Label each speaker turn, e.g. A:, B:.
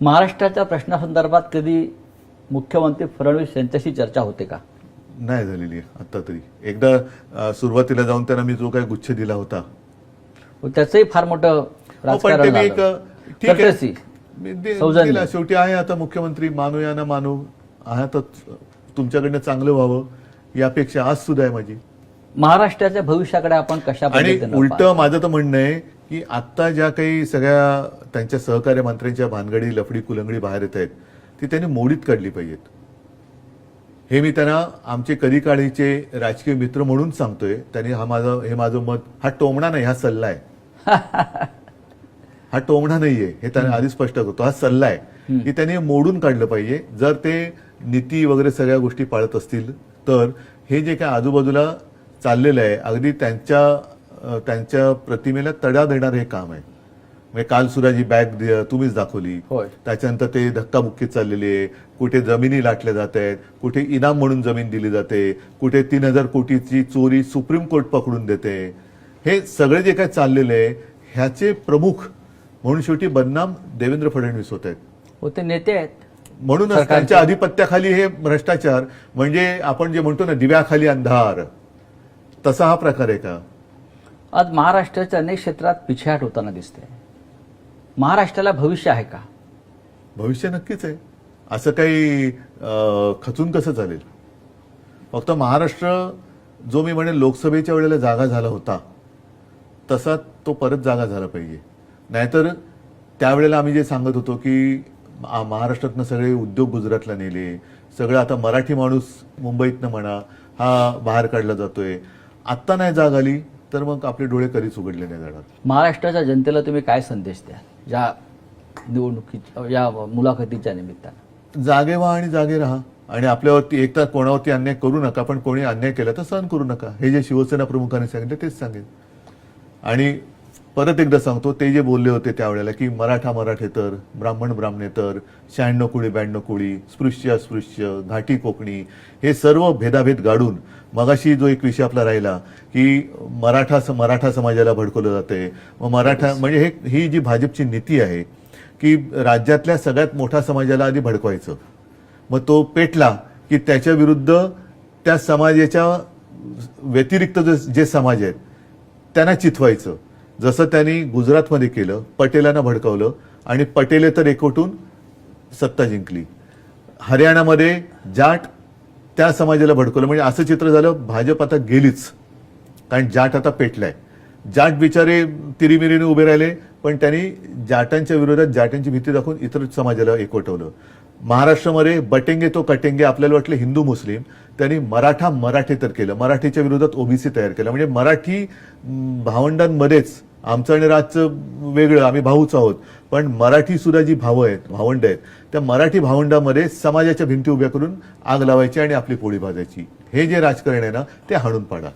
A: महाराष्ट्राच्या प्रश्नासंदर्भात कधी मुख्यमंत्री फडणवीस यांच्याशी चर्चा होते का?
B: नाही झालेली आता तरी. एकदा सुरुवातीला जाऊन त्यांना मी जो काय गुच्छ दिला होता.
A: त्याचंही फार मोठं
B: हो. शेवटी आहे आता मुख्यमंत्री मानू या ना मानू. आहातच तुमच्याकडनं चांगलं व्हावं. ही अपेक्षा आज सुद्धा आहे माझी.
A: महाराष्ट्राच्या भविष्याकडे आपण कशा
B: आणि उलट? माझं तर म्हणणं आहे की आता ज्या काही सगळ्या त्यांच्या सहकार्य मंत्र्यांच्या भानगडी लफडी कुलंगडी बाहेर येत आहेत ती त्यांनी मोडीत काढली पाहिजेत. हे मी त्यांना आमचे कधी काळीचे राजकीय मित्र म्हणून सांगतोय. त्यांनी हा माझं हे माझं मत हा टोमणा नाही हा सल्ला आहे. हा टोमणा नाहीये हे त्यांनी आधी स्पष्ट करतो. हा सल्ला आहे की त्यांनी मोडून काढलं पाहिजे. जर ते नीती वगैरे सगळ्या गोष्टी पाळत असतील तर हे जे काय आजूबाजूला चाललेलं आहे अगदी त्यांच्या त्यांच्या प्रतिमेला तडा देणारं हे काम आहे. म्हणजे काल सुद्धा जी बॅग तुम्हीच दाखवली. त्याच्यानंतर ते धक्काबुक्की चाललेली आहे. कुठे जमिनी लाटल्या जात आहेत कुठे इनाम म्हणून जमीन दिली जाते कुठे तीन हजार कोटीची चोरी सुप्रीम कोर्ट पकडून देते. हे सगळे जे काय चाललेलं आहे ह्याचे प्रमुख म्हणून शेवटी बदनाम देवेंद्र फडणवीस होत आहेत.
A: हो ते नेते आहेत.
B: म्हणूनच. त्यांच्या अधिपत्याखाली हे भ्रष्टाचार म्हणजे आपण जे म्हणतो ना दिव्याखाली अंधार तसा हा प्रकार आहे का?
A: आज महाराष्ट्राच्या अनेक क्षेत्रात पिछेहाट होताना दिसते. महाराष्ट्राला भविष्य आहे का?
B: भविष्य नक्कीच आहे. असं काही खचून कसं चालेल? फक्त महाराष्ट्र जो मी म्हणेन लोकसभेच्या वेळेला जागा झाला होता तसा तो परत जागा झाला पाहिजे. नाहीतर त्यावेळेला आम्ही जे सांगत होतो की महाराष्ट्रातनं सगळे उद्योग गुजरातला नेले सगळं आता मराठी माणूस मुंबईतनं म्हणा हा बाहेर काढला जातोय. आत्ता नाही जाग आली. तर मग आपले डोळे कधीच उघडले नाही जाणार.
A: महाराष्ट्राच्या जनतेला तुम्ही काय संदेश द्या? या निवडणुकी या मुलाखतीच्या निमित्तानं.
B: जागे व्हा आणि जागे राहा. आणि आपल्यावरती एकदा कोणावरती अन्याय करू नका पण कोणी अन्याय केला तर सहन करू नका. हे जे शिवसेना प्रमुखांनी सांगितलं तेच सांगेन. आणि परत एकदा सांगतो ते जे बोलले होते त्यावेळेला की मराठा मराठेतर ब्राह्मण ब्राह्मणेतर शहाण्णव कुळी ब्याण्णव कुळी स्पृश्य अस्पृश्य घाटी कोकणी हे सर्व भेदाभेद गाडून मगाशी जो एक विषय आपला राहिला की मराठा मराठा समाजाला भडकवलं जाते मग मराठा म्हणजे हे ही जी भाजपची नीती आहे की राज्यातल्या सगळ्यात मोठ्या समाजाला आधी भडकवायचं. मग तो पेटला की त्याच्या विरुद्ध त्या समाजाच्या व्यतिरिक्त जे जे समाज आहेत त्यांना चिथवायचं. जसं त्यांनी गुजरातमध्ये केलं पटेलांना भडकवलं आणि पटेले तर एकवटून सत्ता जिंकली. हरियाणामध्ये जाट त्या समाजाला भडकवलं. म्हणजे असं चित्र झालं भाजप आता गेलीच. कारण जाट आता पेटलाय. जाट बिचारे तिरीमिरीने उभे राहिले पण त्यांनी जाटांच्या विरोधात जाटांची भीती दाखवून इतर समाजाला एकवटवलं महाराष्ट्रामध्ये बटेंगे तो कटेंगे आपल्याला वाटलं हिंदू मुस्लिम त्यांनी मराठा मराठी तर केलं. मराठीच्या विरोधात ओबीसी तयार केलं. म्हणजे मराठी भावंडांमध्येच आमचं आणि राजचं वेगळं आम्ही भाऊच आहोत. पण मराठी सुद्धा जी भावं आहेत भावंड आहेत. त्या मराठी भावंडामध्ये समाजाच्या भिंती उभ्या करून आग लावायची आणि आपली पोळी भाजायची. हे जे राजकारण आहे ना ते हाणून पाडा.